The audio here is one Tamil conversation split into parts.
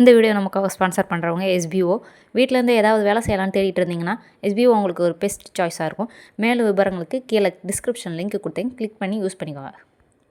இந்த வீடியோ நமக்காக ஸ்பான்சர் பண்ணுறவங்க எஸ்பிஓ வீட்டிலேருந்து ஏதாவது வேலை செய்யலான்னு தேடிட்டு இருந்தீங்கன்னா எஸ்பிஓ உங்களுக்கு ஒரு பெஸ்ட் சாய்ஸாக இருக்கும். மேலும் விவரங்களுக்கு கீழே டிஸ்கிரிப்ஷன் லிங்க் கொடுத்தேன். கிளிக் பண்ணி யூஸ் பண்ணிக்கோங்க.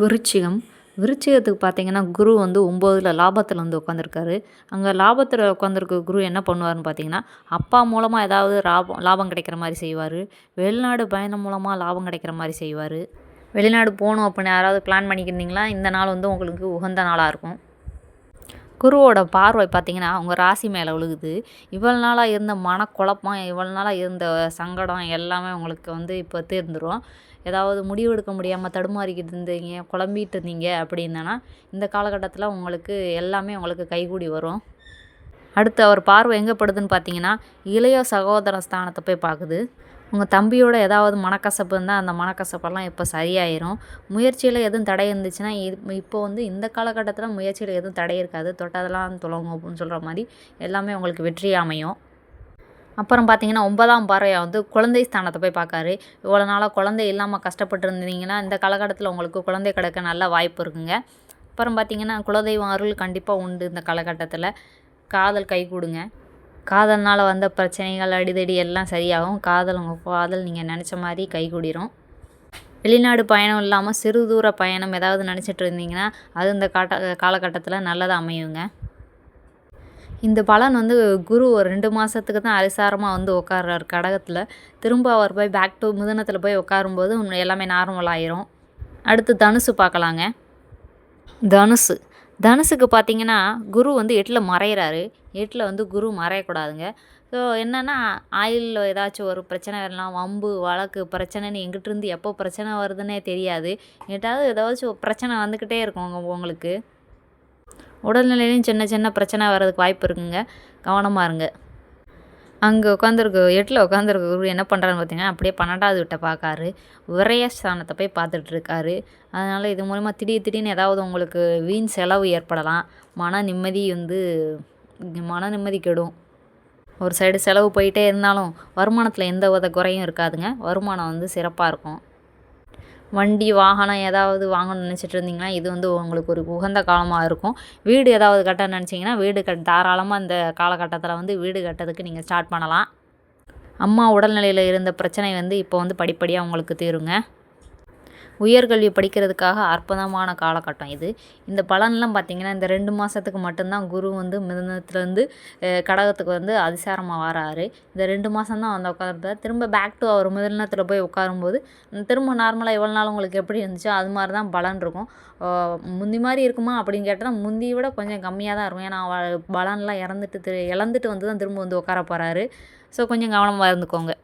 விருச்சிகம். விருச்சிகத்துக்கு பார்த்தீங்கன்னா குரு வந்து ஒம்போதில் லாபத்தில் வந்து உட்காந்துருக்காரு அங்கே லாபத்தில் உட்காந்துருக்க குரு என்ன பண்ணுவார்னு பார்த்தீங்கன்னா அப்பா மூலமாக ஏதாவது லாபம் லாபம் கிடைக்கிற மாதிரி செய்வார். வெளிநாடு பயணம் மூலமாக லாபம் கிடைக்கிற மாதிரி செய்வார். வெளிநாடு போகணும் அப்படின்னு யாராவது பிளான் பண்ணிக்கிருந்தீங்களா? இந்த நாள் வந்து உங்களுக்கு உகந்த நாளாக இருக்கும். குருவோட பார்வை பார்த்தீங்கன்னா அவங்க ராசி மேலே விழுகுது இவ்வளோ நாளாக இருந்த மனக்குழப்பம் இவ்வளோ நாளாக இருந்த சங்கடம் எல்லாமே உங்களுக்கு வந்து இப்போ தீர்ந்துடும் ஏதாவது முடிவு எடுக்க முடியாமல் தடுமாறிக்கிட்டு இருந்தீங்க குழம்பிகிட்டு இருந்தீங்க அப்படின்னா இந்த காலகட்டத்தில் உங்களுக்கு எல்லாமே உங்களுக்கு கைகூடி வரும். அடுத்து அவர் பார்வை எங்கே படுதுன்னு பார்த்தீங்கன்னா இளைய சகோதர ஸ்தானத்தை போய் பார்க்குது. உங்கள் தம்பியோட ஏதாவது மனக்கசப்பு இருந்தால் அந்த மனக்கசப்பெல்லாம் இப்போ சரியாயிரும். முயற்சியில் எதுவும் தடை இருந்துச்சுன்னா இது இப்போ வந்து இந்த காலகட்டத்தில் முயற்சியில் எதுவும் தடை இருக்காது. தொட்டதெல்லாம் துளங்கும் அப்படின்னு சொல்கிற மாதிரி எல்லாமே உங்களுக்கு வெற்றி அமையும். அப்புறம் பார்த்தீங்கன்னா ஒன்பதாம் பார்வையாக வந்து குழந்தை ஸ்தானத்தை போய் பார்க்காரு இவ்வளோ நாளாக குழந்தை இல்லாமல் கஷ்டப்பட்டு இருந்தீங்கன்னா இந்த காலகட்டத்தில் உங்களுக்கு குழந்தை கிடைக்க நல்ல வாய்ப்பு இருக்குங்க. அப்புறம் பார்த்தீங்கன்னா குலதெய்வம் அருள் கண்டிப்பாக உண்டு இந்த காலகட்டத்தில். காதல் கை கொடுங்க. காதல்னால் வந்த பிரச்சனைகள் அடிதடி எல்லாம் சரியாகும். காதல் உங்கள் காதல் நீங்கள் நினச்ச மாதிரி கைகூடிரும் வெளிநாடு பயணம் இல்லாமல் சிறு தூர பயணம் ஏதாவது நினச்சிட்டு இருந்தீங்கன்னா அது இந்த காட்ட காலகட்டத்தில் நல்லதாக அமையுங்க. இந்த பலன் வந்து குரு ஒரு ரெண்டு மாதத்துக்கு தான் அரிசாரமாக வந்து உட்கார்றாரு கடகத்தில். திரும்ப அவர் போய் பேக் டு மிதனத்தில் போய் உட்காரும்போது எல்லாமே நார்மல் ஆயிரும். அடுத்து தனுசு பார்க்கலாங்க தனுசு. தனுசுக்கு பார்த்தீங்கன்னா குரு வந்து எட்டில் மறைகிறாரு எட்டில் வந்து குரு மறையக்கூடாதுங்க ஸோ என்னென்னா ஆயிலில் ஏதாச்சும் ஒரு பிரச்சனை வரலாம் வம்பு வழக்கு பிரச்சனைன்னு எங்கிட்ட இருந்து எப்போ பிரச்சனை வருதுன்னே தெரியாது. எட்டாவது ஏதாச்சும் பிரச்சனை வந்துக்கிட்டே இருக்கும் உங்க- உங்களுக்கு. உடல்நிலையிலையும் சின்ன சின்ன பிரச்சனை வர்றதுக்கு வாய்ப்பு இருக்குங்க. கவனமாக இருங்க. அங்கே உட்காந்துருக்கு எட்டில் உட்காந்துருக்க குரு என்ன பண்ணுறான்னு பார்த்தீங்கன்னா அப்படியே பன்னெண்டாவது விட்ட பார்க்காரு விரைய ஸ்தானத்தை போய் பார்த்துட்ருக்காரு அதனால் இது மூலிமா திடீர் திடீர்னு ஏதாவது உங்களுக்கு வீண் செலவு ஏற்படலாம். மன நிம்மதி வந்து மன நிம்மதி கெடும். ஒரு சைடு செலவு போயிட்டே இருந்தாலும் வருமானத்தில் எந்த வித குறையும் இருக்காதுங்க. வருமானம் வந்து சிறப்பாக இருக்கும். வண்டி வாகனம் ஏதாவது வாங்கணும்னு நினச்சிட்டு இருந்தீங்கன்னா இது வந்து உங்களுக்கு ஒரு உகந்த காலமாக இருக்கும். வீடு ஏதாவது கட்ட நினச்சிங்கன்னா வீடு கட் தாராளமாக இந்த காலகட்டத்தில் வந்து வீடு கட்டுறதுக்கு நீங்கள் ஸ்டார்ட் பண்ணலாம். அம்மா உடல்நிலையில் இருந்த பிரச்சனை வந்து இப்போ வந்து படிப்படியாக உங்களுக்கு தீருங்க. உயர்கல்வி படிக்கிறதுக்காக அற்புதமான காலகட்டம் இது. இந்த பலன்லாம் பார்த்திங்கன்னா இந்த ரெண்டு மாதத்துக்கு மட்டும்தான் குரு வந்து மிதனத்துலேருந்து கடகத்துக்கு வந்து அதிசாரமாக வராரு. இந்த ரெண்டு மாதம் தான் வந்து உட்காருறாரு திரும்ப பேக் டு அவர் மிதனத்தில் போய் உட்காரும்போது திரும்ப நார்மலாக எவ்வளோ நாள் உங்களுக்கு எப்படி இருந்துச்சோ அது மாதிரி தான் பலன் இருக்கும். முந்தி மாதிரி இருக்குமா அப்படின்னு கேட்டால் முந்தியை விட கொஞ்சம் கம்மியாக தான் இருக்கும். ஏன்னா பலன்லாம் இறந்துட்டு திரு இழந்துட்டு வந்து தான் திரும்ப வந்து உட்கார போகிறாரு ஸோ கொஞ்சம் கவனமாக இருந்துக்கோங்க.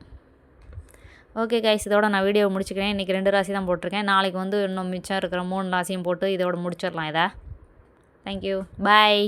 ஓகே கைஸ் இதோட நான் வீடியோ முடிச்சுக்கிறேன். இன்றைக்கி ரெண்டு ராசி தான் போட்டிருக்கேன். நாளைக்கு வந்து இன்னும் மிச்சம் இருக்கிற மூணு ராசியும் போட்டு இதோட முடிச்சிடலாம் இதை. Thank you bye